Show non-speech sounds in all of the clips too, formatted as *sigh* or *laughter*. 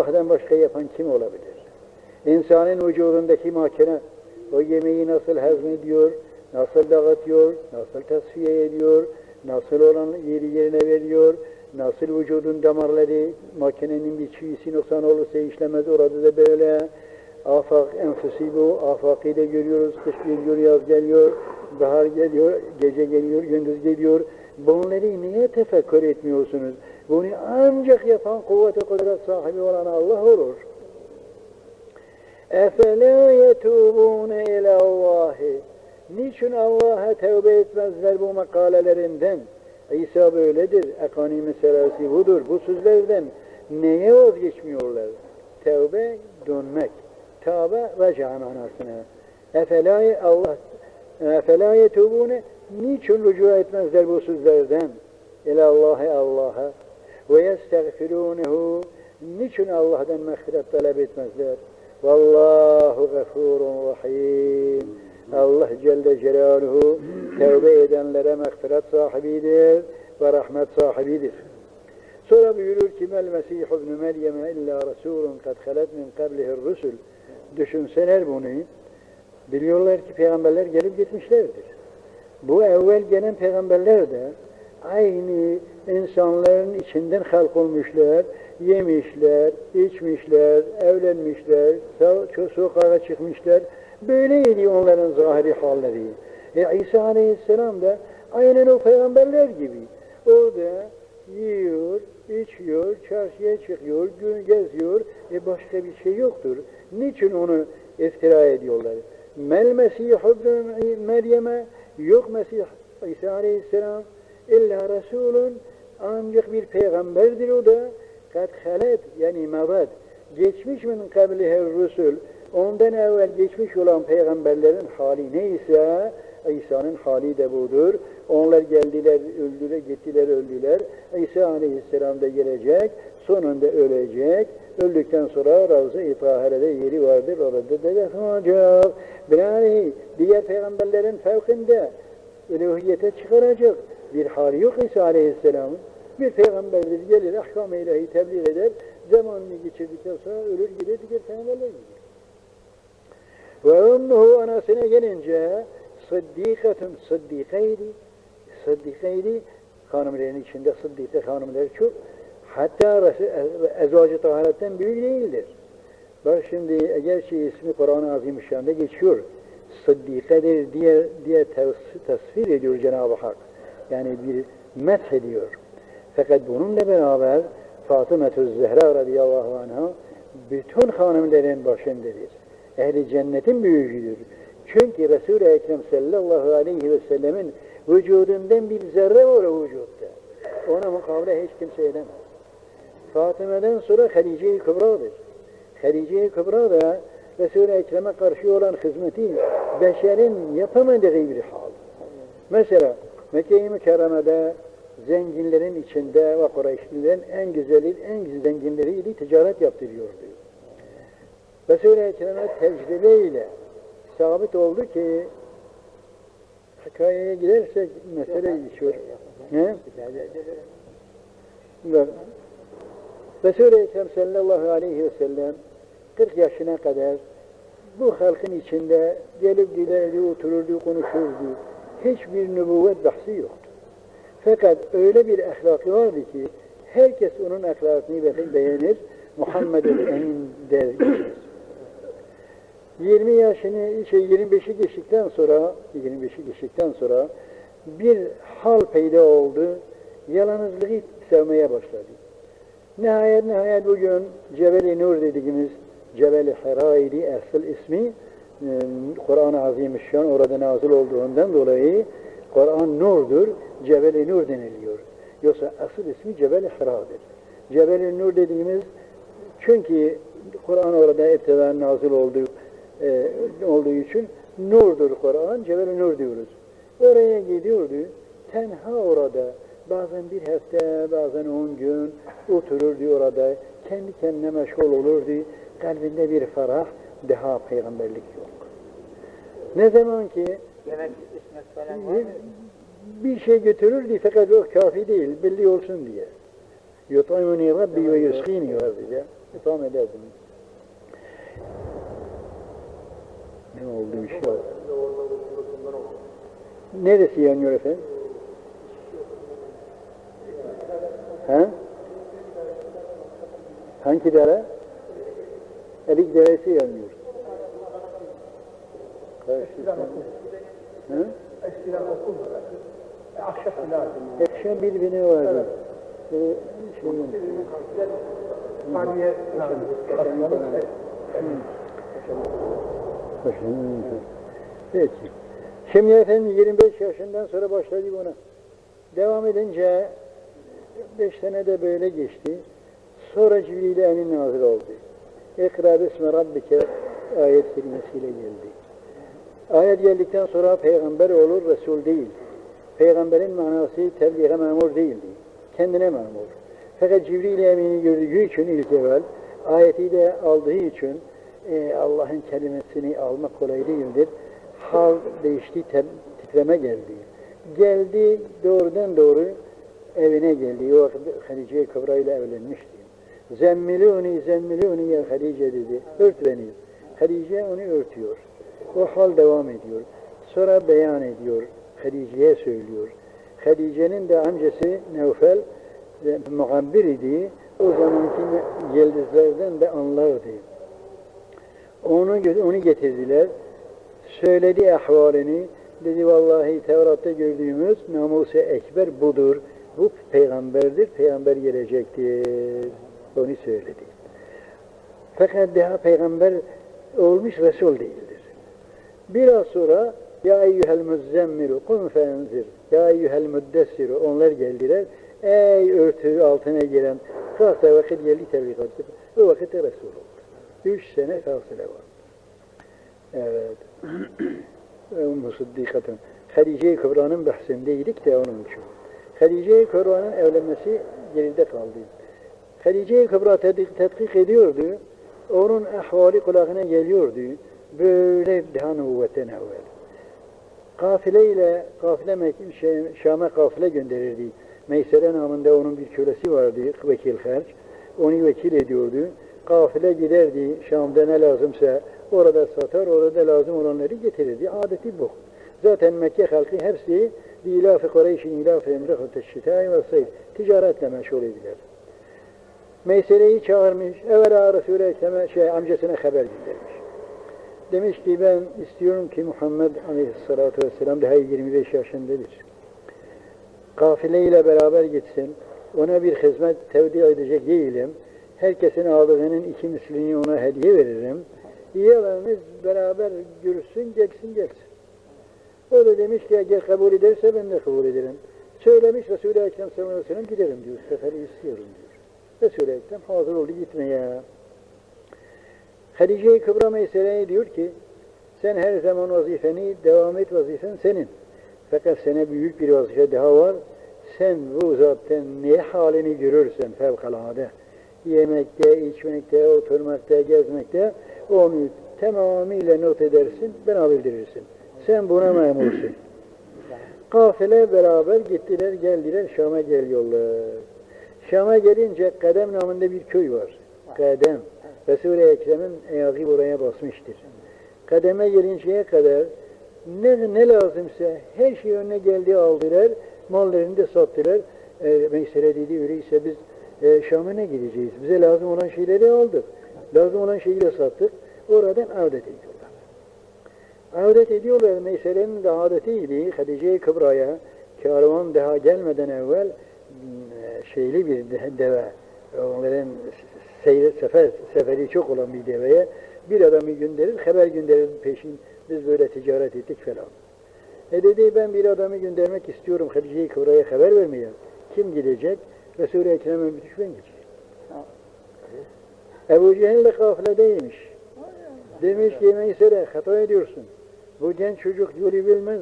Allah'tan başka yapan kim olabilir? İnsanın vücudundaki makine o yemeği nasıl hazmediyor, nasıl dağıtıyor, nasıl tasfiye ediyor, nasıl olan yeri yerine veriyor, nasıl vücudun damarları makinenin bir çiğsi noksan olursa işlemez orada da böyle. Afak enfüsi bu afakı da görüyoruz kış geliyor yaz geliyor bahar geliyor gece geliyor gündüz geliyor. Bunları niye tefekkür etmiyorsunuz bunu ancak yapan kuvvet-i kudret sahibi olan Allah olur اَفَلَا يَتُوبُونَ اِلَى اللّٰهِ Niçin Allah'a tevbe etmezler bu makalelerinden? İsa böyledir. Ekani meselesi budur. Bu sözlerden neye vazgeçmiyorlar? Tevbe dönmek. Tavbe reca manasına. Efelâ Allah efelâ yetûbûne niçin rücu etmezler bu sözlerden? İlâ Allah'a Allah'a ve yestagfirûnehu niçin Allah'tan mağfiret talep etmezler? Vallahu gafurun rahim. Allah Celle Celaluhu tevbe edenlere mağfiret sahibidir ve rahmet sahibidir. Sonra buyurur ki mel Mesih ibn Meryem illa Resulun kad halet min kablihi rusul. Düşünseler bunu. Biliyorlar ki peygamberler gelip gitmişlerdir. Bu evvel gelen peygamberler de aynı insanların içinden halk olmuşlar, yemişler, içmişler, evlenmişler, sokağa çıkmışlar. Böyleydi onların zahiri halleri. E İsa Aleyhisselam da aynen o peygamberler gibi. O da yiyor, içiyor, çarşıya çıkıyor, gün geziyor. E başka bir şey yoktur. Niçin onu iftira ediyorlar? Mel Mesih Meryem'e yok Mesih İsa Aleyhisselam illa Resulun ancak bir peygamberdir o da kad halet yani mavad geçmiş min kablihe rusul ondan evvel geçmiş olan peygamberlerin hali neyse İsa'nın hali de budur. Onlar geldiler, öldüler, gittiler, öldüler. İsa Aleyhisselam da gelecek, sonunda ölecek. Öldükten sonra Ravza-i İtahare'de yeri vardır, orada da defnolacak. Binaenaleyh diğer peygamberlerin fevkinde üluhiyete çıkaracak bir hali yok İsa Aleyhisselam'ın. Bir peygamberdir, gelir, ahkam-ı ilahi tebliğ eder, zamanını geçirdikten sonra ölür gider, diğer peygamberler gider. Ve ummuhu anasına gelince sıddikatun sıddikaydi sıddikaydi hanımların içinde sıddike hanımları çok hatta ezvacı taharetten büyük değildir. Bak şimdi şey ismi Kur'an-ı Azimüşşan'da geçiyor sıddikedir diye, diye tasvir ediyor Cenab-ı Hak. Yani bir met ediyor. Fakat bununla beraber Fatıma-tü Zehra radıyallahu anh'a bütün hanımların başındadır ehli cennetin büyüğüdür. Çünkü Resul-i Ekrem sallallahu aleyhi ve sellemin vücudundan bir zerre var o vücutta. Ona mukavele hiç kimse edemez. Fatıma'dan sonra Hadice-i Kübra'dır. Hadice-i Kübra da Resul-i Ekrem'e karşı olan hizmeti beşerin yapamadığı bir hal. Mesela Mekke-i Mükerreme'de zenginlerin içinde ve Kureyşlilerin en güzeli, en zenginleriydi, ticaret yaptırıyordu. Resul-i Ekrem'e tecrübeyle sabit oldu ki hikayeye gidersek mesele geçiyor. Ne? Resul-i Ekrem sallallahu aleyhi ve sellem 40 yaşına kadar bu halkın içinde gelip giderdi, otururdu, konuşurdu. Hiçbir nübüvvet bahsi yoktu. Fakat öyle bir ahlakı vardı ki herkes onun ahlakını beğenir, Muhammed'in emin der. 20 yaşını, şey 25'i geçtikten sonra, 25'i geçtikten sonra bir hal peyda oldu. Yalnızlığı sevmeye başladı. Nihayet nihayet bugün Cebel-i Nur dediğimiz Cebel-i Heraili asıl ismi Kur'an-ı Azimüşşan orada nazil olduğundan dolayı Kur'an nurdur, Cebel-i Nur deniliyor. Yoksa asıl ismi Cebel-i Hira'dır. Cebel-i Nur dediğimiz çünkü Kur'an orada ebteden nazil olduğu e, olduğu için nurdur Kur'an, Cebel-i Nur diyoruz. Oraya gidiyordu, tenha orada, bazen bir hafta, bazen on gün otururdu orada, kendi kendine meşgul olurdu, kalbinde bir ferah, daha peygamberlik yok. Ne zaman ki Yemek içmek falan var mı? bir şey götürürdü fakat o kafi değil, belli olsun diye. Yut'imuni Rabbi ve yuskini var diye. İfham ederdim. Ne oldu bir şey var. Neresi yanıyor efendim? He? Hangi dere? Elik deresi yanıyor. Karşısında. Hı? Eskiden okul binası. Ekşen bir bina vardı. Ee, şeyin, Saniye binası. Başını- Peki. Şimdi efendim 25 yaşından sonra başladı buna. Devam edince 5 sene de böyle geçti. Sonra Cibril Emin nazil oldu. İkra bismi rabbike ayet kelimesiyle geldi. Ayet geldikten sonra peygamber olur, Resul değil. Peygamberin manası tebliğe memur değildi. Kendine memur. Fakat Cibril Emin'i gördüğü için ilk evvel, ayeti de aldığı için e, Allah'ın kelimesini almak kolay değildir. Hal değişti, titreme geldi. Geldi doğrudan doğru evine geldi. O vakit Hadice Kubra ile evlenmişti. Zemmiluni, zemmiluni ya Hadice dedi. Ört beni. Hadice onu örtüyor. O hal devam ediyor. Sonra beyan ediyor. Hadice'ye söylüyor. Hadice'nin de amcası Nevfel muhabbir idi. O zamanki yıldızlardan da anlardı. Onu, onu getirdiler. Söyledi ahvalini. Dedi vallahi Tevrat'ta gördüğümüz namusu ekber budur. Bu peygamberdir. Peygamber gelecektir. Onu söyledi. Fakat daha peygamber olmuş Resul değildir. Biraz sonra ya eyyuhel müzzemmiru kum fenzir ya eyyuhel müddessiru onlar geldiler. Ey örtü altına giren kalk da vakit geldi tebliğ etti. O vakit Resul oldu. Üç sene fasile var. Evet. *clears throat* Ümmü Sıddikat'ın. Hadice-i Kübra'nın bahsindeydik de onun için. Hadice-i Kübra'nın evlenmesi geride kaldı. Hadice-i Kübra tetkik, ediyordu. Onun ahvali kulağına geliyordu. Böyle daha nüvvetten evvel. Kafileyle, kafile Şam'a kafile gönderirdi. Meysere namında onun bir kölesi vardı, vekil harç. Onu vekil ediyordu. Kafile giderdi, Şam'da ne lazımsa orada satar, orada lazım olanları getirirdi. Adeti bu. Zaten Mekke halkı hepsi ilaf-ı Kureyş'in ilaf-ı teşşitâi ve. Ticaretle meşgul ediler. Meysere'yi çağırmış, evvela Resul-i Ekrem'e şey, amcasına haber göndermiş. Demiş ki ben istiyorum ki Muhammed Aleyhisselatü Vesselam daha 25 yaşındadır. Kafileyle beraber gitsin. Ona bir hizmet tevdi edecek değilim. Herkesin aldığının iki mislini ona hediye veririm. Yiyelerimiz beraber görüşsün, gelsin gelsin. O da demiş ki eğer kabul ederse ben de kabul ederim. Söylemiş Resul-i Ekrem sallallahu aleyhi ve giderim diyor. Seferi istiyorum diyor. Resul-i Ekrem hazır oldu gitmeye. Hadice-i Kübra Meysere'ye diyor ki sen her zaman vazifeni devam et vazifen senin. Fakat sana büyük bir vazife daha var. Sen bu zaten ne halini görürsen fevkalade. Yemekte, içmekte, oturmakta, gezmekte onu tamamıyla not edersin, bana bildirirsin. Sen buna memursun. *clears throat* Kafile beraber gittiler, geldiler, Şam'a geliyorlar. Şam'a gelince Kadem namında bir köy var. Kadem. Resul-i Ekrem'in ayağı buraya basmıştır. Kademe gelinceye kadar ne, ne lazımsa her şey önüne geldi aldılar, mallarını da sattılar. E, Meysere dedi öyleyse biz e, Şam'a ne gideceğiz? Bize lazım olan şeyleri aldık. Lazım olan şeyi de sattık. Oradan avdet ediyorlar. Avdet ediyorlar. Meysere'nin de adetiydi. Hadice-i Kübra'ya kervan daha gelmeden evvel şeyli bir de- deve, onların seyir, sefer, seferi çok olan bir deveye bir adamı gönderir, haber gönderir peşin. Biz böyle ticaret ettik falan. E dedi ben bir adamı göndermek istiyorum Hadice-i Kübra'ya haber vermeye. Kim gidecek? Resul-i Ekrem'e bir düşman gidecek. Ebu Cehil de kafiledeymiş. Demiş ki Meysere hata ediyorsun. Bu genç çocuk yolu bilmez.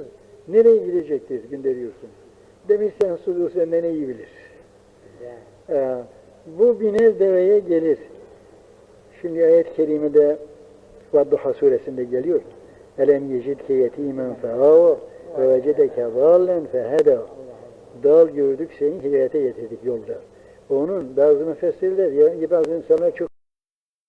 Nereye gidecektir gönderiyorsun. Demiş sen suzu senden iyi bilir. Ee, bu biner deveye gelir. Şimdi ayet-i kerimede Vadduha suresinde geliyor. Elem yecidke yetimen feava ve vecedeke zallen feheda. Dal gördük seni hidayete getirdik yolda. Onun bazı müfessirler, ya bazı insanlar çok